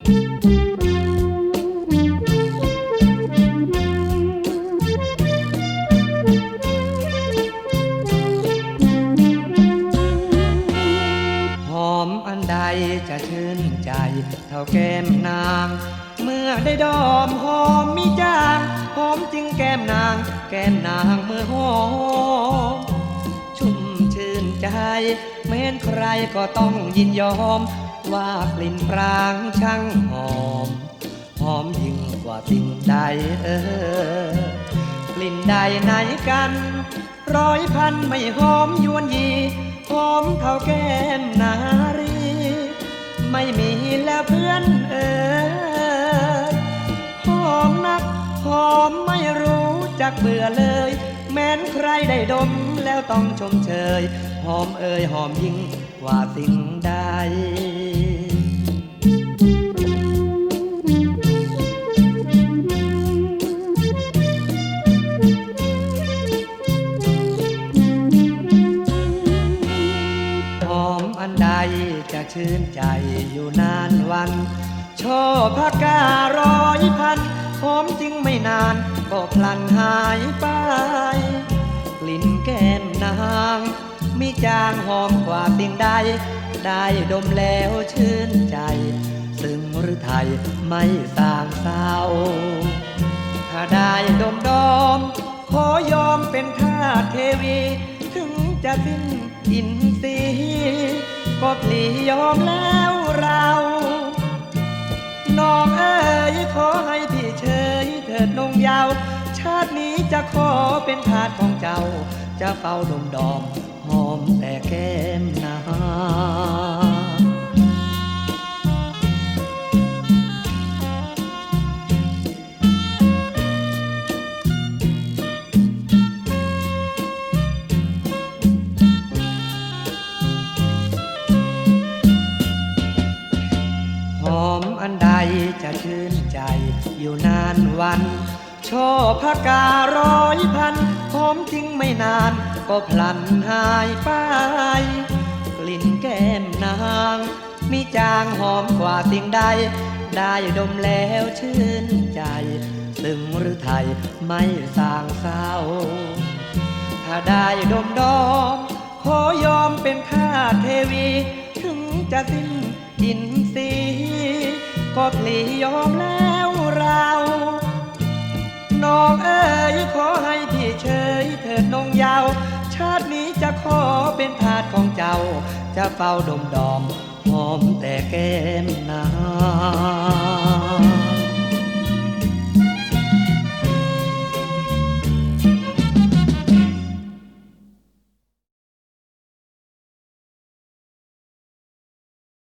หอมอันใดจะชื่นใจเท่าแก้มนาง เมื่อได้ดอมหอมมิจางหอมจริงแก้มนาง แก้มนางเมื่อหอมชุ่มชื่นใจแม้นใครก็ต้องยินยอม ว่ากลิ่นปรางช่างหอม หอมยิ่งกว่าสิ่งใดเออกลิ่นใดไหนกัน ร้อยพันไม่หอมยวนยีหอมเท่าแก้มนารี ไม่มีแล้วเพื่อนเออหอมนักหอมไม่รู้จักเบื่อเลย แม้นใครได้ดมแล้วต้องชมเชย หอมเอ่ยหอมยิ่งกว่าสิ่งใดหอมอันใดจะชื่นใจอยู่นานวัน ชอบพาการ้อยพัน มจริงไม่นานก็พลันหายไป กลิ่นแก้มนางมีจางหอมกว่าสิ่งใด ได้ดมแล้วชื่นใจ ซึ่งหรือไทยไม่สร้างเศร้า ถ้าได้ดมดอม ขอยอมเป็นทาสเทวี ถึงจะสิ้นอินทรีย์ก็พลียอมแล้ว ดนงยาว ชาตินี้จะขอเป็นทาสของเจ้า จะเฝ้าดมดอมหอม จะชื่นใจอยู่นานวันชอบพการ้อยพันหอมจริงไม่นานก็พลันหายไป กลิ่นแก้มนางมีจางหอมกว่าสิ่งใด ได้ดมแล้วชื่นใจซึ่งหรือไทยไม่สางเศร้า ถ้าได้ดมดอมขอยอมเป็นทาเทวี ถึงจะสิ้นอินทรี ก็พลียอมแล้วเราน้องเอ๋ยขอให้พี่เฉยเถิดน้องยาว ชาตินี้จะขอเป็นทาสของเจ้า จะเฝ้าดมดอมหอมแต่แก้มนาง